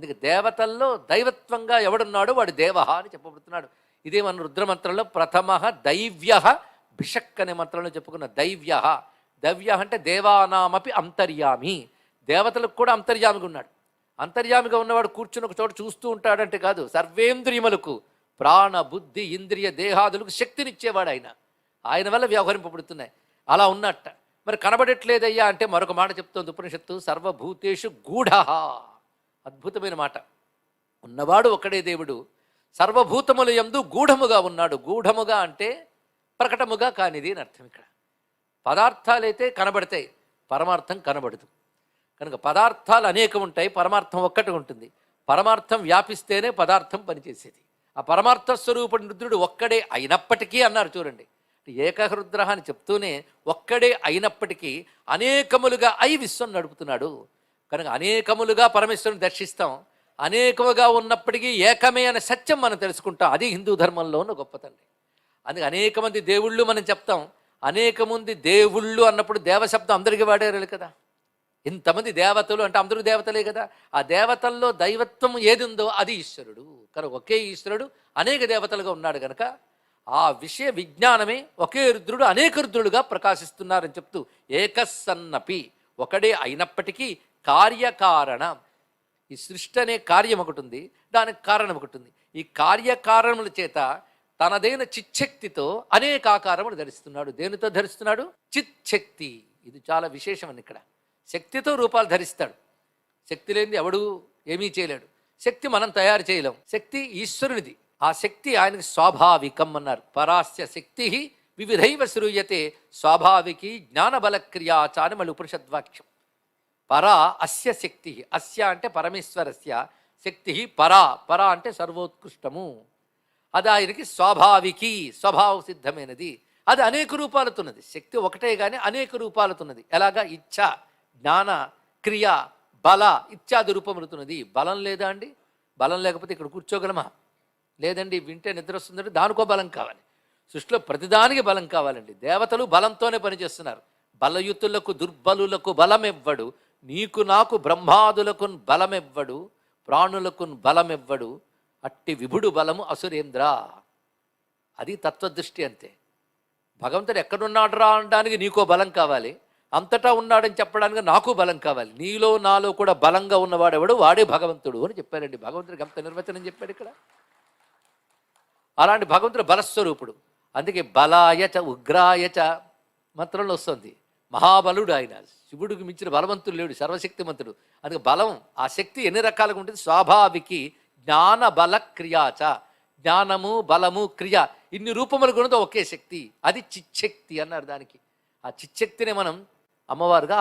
అందుకే దేవతల్లో దైవత్వంగా ఎవడున్నాడో వాడు దేవ అని చెప్పబడుతున్నాడు. ఇదే మన రుద్రమంత్రంలో ప్రథమ దైవ్య భిషక్ అనే మంత్రంలో చెప్పుకున్న దైవ్య. దైవ్య అంటే దేవానామపి అంతర్యామి. దేవతలకు కూడా అంతర్యామిగా ఉన్నాడు. అంతర్యామిగా ఉన్నవాడు కూర్చుని ఒక చోట చూస్తూ ఉంటాడంటే కాదు సర్వేంద్రియములకు ప్రాణ బుద్ధి ఇంద్రియ దేహాదులకు శక్తినిచ్చేవాడు ఆయన. ఆయన వల్ల వ్యవహరింపబడుతున్నాయి. అలా ఉన్నట్ట. మరి కనబడట్లేదయ్యా అంటే మరొక మాట చెప్తోంది ఉపనిషత్తు సర్వభూతేషు గూఢ. అద్భుతమైన మాట. ఉన్నవాడు ఒక్కడే దేవుడు. సర్వభూతముల యందు గూఢముగా ఉన్నాడు. గూఢముగా అంటే ప్రకటముగా కానిది అని అర్థం ఇక్కడ. పదార్థాలైతే కనబడతాయి. పరమార్థం కనబడదు. కనుక పదార్థాలు అనేకం ఉంటాయి. పరమార్థం ఒక్కటి ఉంటుంది. పరమార్థం వ్యాపిస్తేనే పదార్థం పనిచేసేది. ఆ పరమార్థ స్వరూపుడు రుద్రుడు ఒక్కడే అయినప్పటికీ అన్నారు చూడండి. ఏకహృద్ర అని చెప్తూనే ఒక్కడే అయినప్పటికీ అనేకములుగా అయి విశ్వం నడుపుతున్నాడు. కనుక అనేకములుగా పరమేశ్వరుని దర్శిస్తాం. అనేకముగా ఉన్నప్పటికీ ఏకమే అనే సత్యం మనం తెలుసుకుంటాం. అది హిందూ ధర్మంలో ఉన్న గొప్పతండి అందుకే అనేక మంది దేవుళ్ళు మనం చెప్తాం. అనేక మంది దేవుళ్ళు అన్నప్పుడు దేవశబ్దం అందరికీ వాడారు కదా. ఇంతమంది దేవతలు అంటే అందరూ దేవతలే కదా. ఆ దేవతల్లో దైవత్వం ఏది ఉందో అది ఈశ్వరుడు. కనుక ఒకే ఈశ్వరుడు అనేక దేవతలుగా ఉన్నాడు కనుక ఆ విషయ విజ్ఞానమే ఒకే రుద్రుడు అనేక రుద్రుడుగా ప్రకాశిస్తున్నారని చెప్తూ ఏకసన్నపి ఒకడే అయినప్పటికీ కార్యకారణం. ఈ సృష్టి అనే కార్యం ఒకటి ఉంది దానికి కారణం ఒకటి ఉంది. ఈ కార్యకారణముల చేత తనదైన చిచ్చక్తితో అనేక ఆకారములు ధరిస్తున్నాడు. దేనితో ధరిస్తున్నాడు? చిచ్చక్తి ఇది చాలా విశేషమని ఇక్కడ. శక్తితో రూపాలు ధరిస్తాడు. శక్తి లేనిది ఎవడు ఏమీ చేయలేడు. శక్తి మనం తయారు చేయలేం. శక్తి ఈశ్వరునిది. ఆ శక్తి ఆయనకి స్వాభావికం అన్నారు. పరాస్య శక్తి వివిధైవ శ్రూయతే స్వాభావికి జ్ఞానబలక్రియా చాని మళ్ళీ ఉపనిషద్వాక్యం. పరా అస్య శక్తి. అస్య అంటే పరమేశ్వరస్య. శక్తి పరా. పరా అంటే సర్వోత్కృష్టము. అది ఆయనకి స్వాభావికి స్వభావ సిద్ధమైనది. అది అనేక రూపాలతున్నది. శక్తి ఒకటే కానీ అనేక రూపాలతున్నది. ఎలాగా? ఇచ్ఛ జ్ఞాన క్రియ బల ఇత్యాది రూపములుతున్నది. బలం లేదా అండి? బలం లేకపోతే ఇక్కడ కూర్చోగలమా? లేదండి వింటే నిద్ర వస్తుందంటే దానికో బలం కావాలి. సృష్టిలో ప్రతిదానికి బలం కావాలండి. దేవతలు బలంతోనే పనిచేస్తున్నారు. బలయుతులకు దుర్బలులకు బలం ఇవ్వడు నీకు నాకు బ్రహ్మాదులకు బలమివ్వడు ప్రాణులకు బలమివ్వడు అట్టి విభుడు బలము అసురేంద్ర. అది తత్వదృష్టి అంతే. భగవంతుడు ఎక్కడున్నాడు రా అనడానికి నీకో బలం కావాలి. అంతటా ఉన్నాడని చెప్పడానికి నాకు బలం కావాలి. నీలో నాలో కూడా బలంగా ఉన్నవాడెవడు? వాడే భగవంతుడు అని చెప్పారండి. భగవంతుడికి అంత నిర్వచనం చెప్పాడు ఇక్కడ. అలాంటి భగవంతుడు బలస్వరూపుడు. అందుకే బలాయచ ఉగ్రాయచ మంత్రంలో వస్తుంది. మహాబలుడు ఆయన. శివుడికి మించిన బలవంతుడు లేడు సర్వశక్తిమంతుడు. అందుకే బలం ఆ శక్తి ఎన్ని రకాలుగా ఉంటుంది? స్వాభావికి జ్ఞాన బల క్రియాచ జ్ఞానము బలము క్రియ ఇన్ని రూపములు కూడా ఒకే శక్తి. అది చిచ్చక్తి అన్నారు దానికి. ఆ చిచ్చక్తిని మనం అమ్మవారుగా